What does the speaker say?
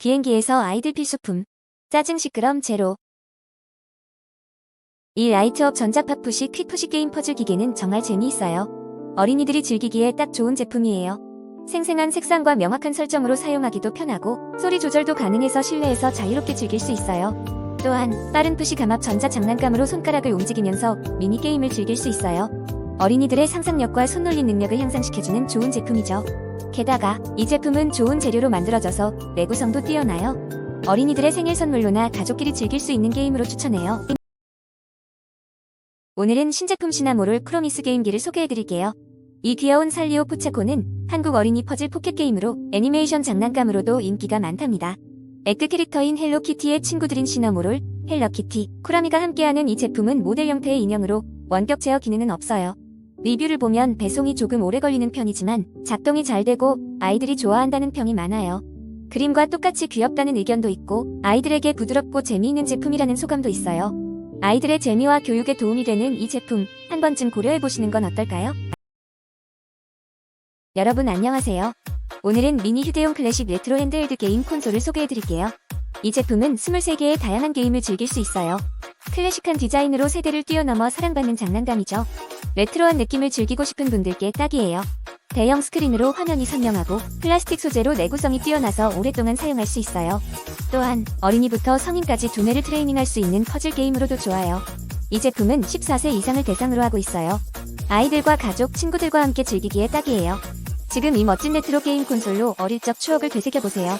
비행기에서 아이들 필수품. 짜증 시끄럼 제로. 이 라이트업 전자파 푸시 퀵 푸시 게임 퍼즐 기계는 정말 재미있어요. 어린이들이 즐기기에 딱 좋은 제품이에요. 생생한 색상과 명확한 설정으로 사용하기도 편하고 소리 조절도 가능해서 실내에서 자유롭게 즐길 수 있어요. 또한 빠른 푸시 감압 전자 장난감으로 손가락을 움직이면서 미니 게임을 즐길 수 있어요. 어린이들의 상상력과 손놀림 능력을 향상시켜주는 좋은 제품이죠. 게다가 이 제품은 좋은 재료로 만들어져서 내구성도 뛰어나요. 어린이들의 생일 선물로나 가족끼리 즐길 수 있는 게임으로 추천해요. 오늘은 신제품 시나모롤 크로미스 게임기를 소개해드릴게요. 이 귀여운 살리오 포체코는 한국 어린이 퍼즐 포켓 게임으로 애니메이션 장난감으로도 인기가 많답니다. 에크 캐릭터인 헬로키티의 친구들인 시나모롤, 헬러키티, 쿠라미가 함께하는 이 제품은 모델 형태의 인형으로 원격 제어 기능은 없어요. 리뷰를 보면 배송이 조금 오래 걸리는 편이지만 작동이 잘 되고 아이들이 좋아한다는 평이 많아요. 그림과 똑같이 귀엽다는 의견도 있고 아이들에게 부드럽고 재미있는 제품이라는 소감도 있어요. 아이들의 재미와 교육에 도움이 되는 이 제품 한 번쯤 고려해보시는 건 어떨까요? 여러분 안녕하세요. 오늘은 미니 휴대용 클래식 레트로 핸드헬드 게임 콘솔을 소개해드릴게요. 이 제품은 23개의 다양한 게임을 즐길 수 있어요. 클래식한 디자인으로 세대를 뛰어넘어 사랑받는 장난감이죠. 레트로한 느낌을 즐기고 싶은 분들께 딱이에요. 대형 스크린으로 화면이 선명하고 플라스틱 소재로 내구성이 뛰어나서 오랫동안 사용할 수 있어요. 또한 어린이부터 성인까지 두뇌를 트레이닝할 수 있는 퍼즐 게임으로도 좋아요. 이 제품은 14세 이상을 대상으로 하고 있어요. 아이들과 가족, 친구들과 함께 즐기기에 딱이에요. 지금 이 멋진 레트로 게임 콘솔로 어릴 적 추억을 되새겨보세요.